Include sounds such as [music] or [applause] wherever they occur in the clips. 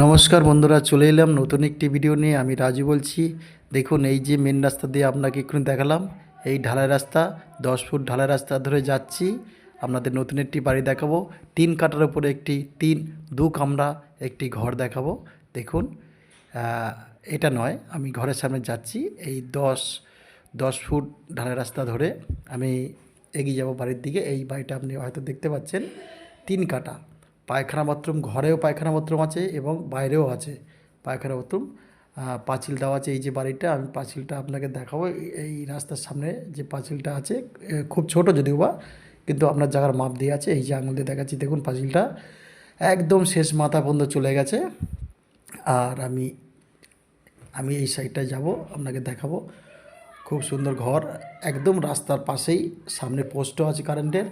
নমস্কার বন্ধুরা, চলে এলাম নতুন একটি ভিডিও নিয়ে। আমি রাজু বলছি। দেখুন, এই যে মেন রাস্তা দিয়ে আপনাকে একটু দেখালাম, এই ঢালাই রাস্তা, দশ ফুট ঢালাই রাস্তা ধরে যাচ্ছি। আপনাদের নতুন একটি বাড়ি দেখাবো। তিন কাটার উপরে একটি তিন দু কামরা একটি ঘর দেখাবো। দেখুন এটা নয়, আমি ঘরের সামনে যাচ্ছি। এই দশ দশ ফুট ঢালাই রাস্তা ধরে আমি এগিয়ে যাব বাড়ির দিকে। এই বাড়িটা আপনি হয়তো দেখতে পাচ্ছেন তিন কাটা। পায়খানা বাথরুম, ঘরেও পায়খানা বাথরুম আছে এবং বাইরেও আছে। পায়খানা বাথরুম পাঁচিল দেওয়া আছে এই যে বাড়িটা, আমি পাঁচিলটা আপনাকে দেখাবো। এই- রাস্তার সামনে যে পাঁচিলটা আছে খুব ছোট যদিও বা, কিন্তু আপনার জায়গার মাপ দিয়ে আছে, এই যে আঙুল দিয়ে দেখাচ্ছি, দেখুন পাঁচিলটা। একদম শেষ মাথা পর্যন্ত চলে গেছে। আর আমি আমি এই সাইডটায় যাব, আপনাকে দেখাবো। খুব সুন্দর ঘর, একদম রাস্তার পাশেই, সামনে পোস্টও আছে কারেন্টের।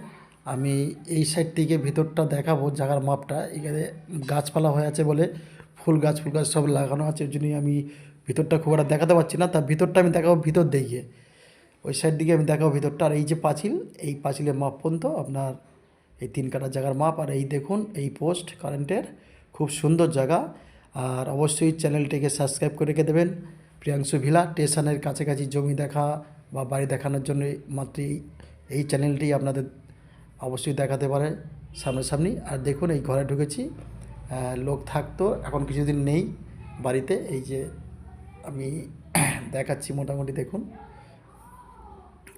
আমি এই সাইড থেকে ভিতরটা দেখাবো, জায়গার মাপটা। এখানে গাছপালা হয়ে আছে বলে ফুল গাছ ফুল গাছ সব লাগানো আছে, ওই জন্যই আমি ভিতরটা খুব একটা দেখাতে পারছি না। তার ভিতরটা আমি দেখাবো ভিতর দেখিয়ে ওই সাইড দিকে আমি দেখাবো ভিতরটা। আর এই যে পাঁচিল, এই পাঁচিলের মাপ পর্যন্ত আপনার এই তিন কাটা জায়গার মাপ। আর এই দেখুন, এই পোস্ট কারেন্টের খুব সুন্দর জায়গা। আর অবশ্যই চ্যানেলটিকে সাবস্ক্রাইব করে রেখে দেবেন। প্রিয়াংশু ভিলা, স্টেশনের কাছাকাছি জমি দেখা বা বাড়ি দেখানোর জন্য মাত্র এই চ্যানেলটি আপনাদের অবশ্যই দেখাতে পারে সামনাসামনি। আর দেখুন, এই ঘরে ঢুকেছি। লোক থাকতো, এখন কিছুদিন নেই বাড়িতে। এই যে আমি [clears throat] দেখাচ্ছি মোটামুটি, দেখুন।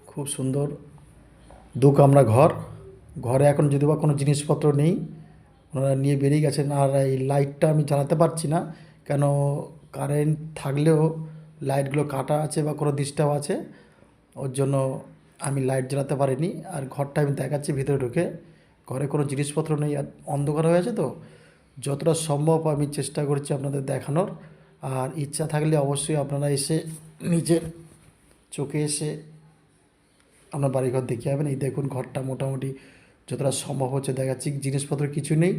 খুব সুন্দর দু কামরা ঘর। ঘরে এখন যদি বা কোনো জিনিসপত্র নেই, ওনারা নিয়ে বেরিয়ে গেছেন। আর এই লাইটটা আমি জ্বালাতে পারছি না, কেন কারেন্ট থাকলেও লাইটগুলো কাটা আছে বা কোনো ডিস্টার্ব আছে, ওর জন্য আমি লাইট জ্বালাতে পারিনি আর ঘরটা আমি দেখাচ্ছি, ভিতরে ঢুকে। ঘরে কোনো জিনিসপত্র নেই, আর অন্ধকার হয়ে আছে তো। যতটা সম্ভব আমি চেষ্টা করছি আপনাদের দেখানোর। আর ইচ্ছা থাকলে অবশ্যই আপনারা এসে নিজের চোখে এসে আপনার বাড়িঘর দেখে যাবেন এই দেখুন ঘরটা মোটামুটি যতটা সম্ভব হচ্ছে দেখাচ্ছি, জিনিসপত্র কিছু নেই।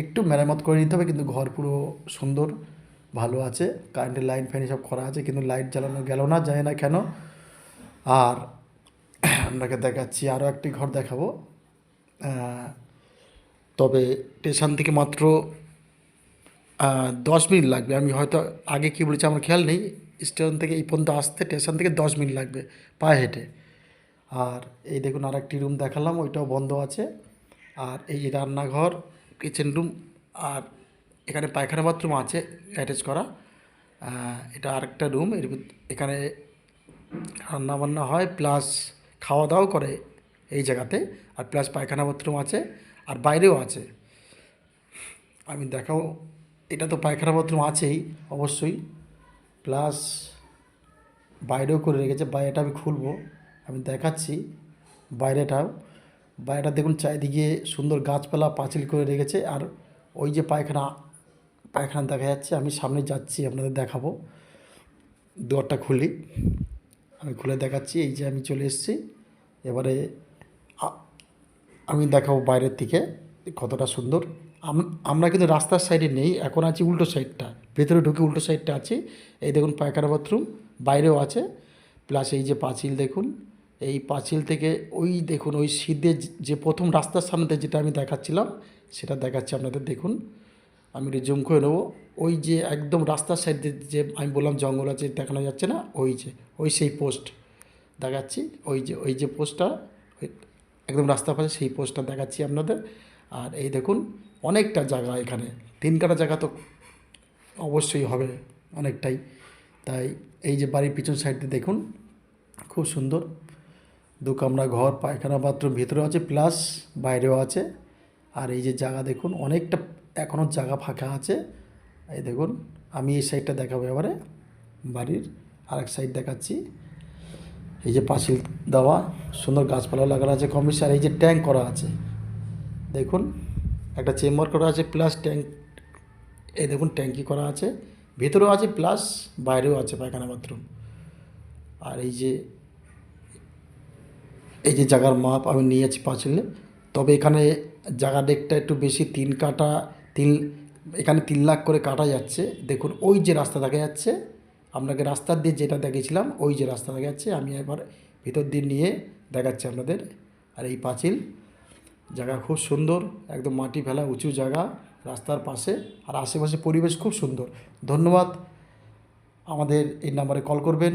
একটু মেরামত করে নিতে হবে, কিন্তু ঘর পুরো সুন্দর, ভালো আছে। কারেন্টের লাইন ফাইন সব করা আছে, কিন্তু লাইট জ্বালানো গেল না, জানি না কেন। আর আপনাকে দেখাচ্ছি আরও একটি ঘর দেখাবো। তবে স্টেশন থেকে মাত্র দশ মিনিট লাগবে। আমি হয়তো আগে কী বলেছি, আমার খেয়াল নেই। স্টেশন থেকে এই পর্যন্ত আসতে, স্টেশন থেকে দশ মিনিট লাগবে পায়ে হেঁটে। আর এই দেখুন আর একটি রুম দেখালাম, ওইটাও বন্ধ আছে। আর এই রান্নাঘর কিচেন রুম আর এখানে পায়খানা বাথরুম আছে অ্যাটাচ করা। এটা আরেকটা রুম এর এখানে রান্না বান্না হয় প্লাস খাওয়া দাওয়াও করে এই জায়গাতে, আর প্লাস পায়খানা বাথরুম আছে, আর বাইরেও আছে। আমি দেখাও, এটা তো পায়খানা বাথরুম আছেই, অবশ্যই। প্লাস বাইরেও করে রেখেছে, বাইরেটা আমি খুলবো, আমি দেখাচ্ছি বাইরেটাও। বাইরেটা দেখুন চারিদিকে সুন্দর গাছপালা পাঁচিল করে রেখেছে, আর ওই যে পায়খানা পায়খানা দেখা যাচ্ছে, আমি সামনে যাচ্ছি, আপনাদের দেখাবো। দুয়ারটা খুলি, আমি খুলে দেখাচ্ছি, এই যে আমি চলে এসেছি। এবারে আমি দেখাবো বাইরের থেকে কতটা সুন্দর। আম- আমরা কিন্তু রাস্তার সাইডে নেই, এখন আছি উল্টো সাইডটা। ভেতরে ঢুকে উল্টো সাইডটা আছে। এই দেখুন পায়খানা বাথরুম, বাইরেও আছে। প্লাস এই যে পাঁচিল দেখুন, এই পাঁচিল থেকে ওই দেখুন, ওই সিধে যে প্রথম রাস্তার সামনেতে যেটা আমি দেখাচ্ছিলাম, সেটা দেখাচ্ছি আপনাদের, দেখুন। আমি একটু জুম করে নেব। ওই যে একদম রাস্তার সাইড যে আমি বললাম জঙ্গল আছে, দেখানো যাচ্ছে না, ওই যে, ওই সেই পোস্ট। দেখাচ্ছি। ওই যে ওই যে পোস্টটা, ওই একদম রাস্তার পাশে সেই পোস্টটা দেখাচ্ছি আপনাদের। আর এই দেখুন, অনেকটা জায়গা এখানে। তিন কাটা জায়গা তো অবশ্যই হবে অনেকটাই। তাই এই যে বাড়ির পিছন সাইডে দেখুন, খুব সুন্দর। দু কামরা ঘর, পায়খানা বাথরুম, ভিতরেও আছে, প্লাস বাইরেও আছে। আর এই যে জায়গা দেখুন, অনেকটা এখনও জায়গা ফাঁকা আছে। এই দেখুন, আমি এই সাইডটা দেখাবো এবারে, বাড়ির আরেক সাইড দেখাচ্ছি। এই যে পাঁচিল দেওয়া, সুন্দর গাছপালা লাগানো আছে কম বেশি আর এই যে ট্যাঙ্ক করা আছে। দেখুন, একটা চেম্বার করা আছে, প্লাস ট্যাঙ্ক, এই দেখুন ট্যাঙ্কি করা আছে। ভেতরেও আছে, প্লাস বাইরেও আছে পায়খানা বাথরুম। আর এই যে এই যে জায়গার মাপ আমি নিয়েছি পাঁচিলে, তবে এখানে জায়গা ডেকটা একটু বেশি, তিন কাটা, তিন, এখানে তিন লাখ করে কাটা যাচ্ছে। দেখুন, ওই যে রাস্তা দেখা যাচ্ছে আপনাকে রাস্তার দিয়ে যেটা দেখেছিলাম ওই যে রাস্তা দেখা যাচ্ছে আমি একবার ভিতর দিয়ে নিয়ে দেখাচ্ছি আপনাদের। আর এই পাঁচিল, জায়গা খুব সুন্দর, একদম মাটি ফেলা, উঁচু জায়গা, রাস্তার পাশে, আর আশেপাশে পরিবেশ খুব সুন্দর। ধন্যবাদ। আমাদের এই নাম্বারে কল করবেন।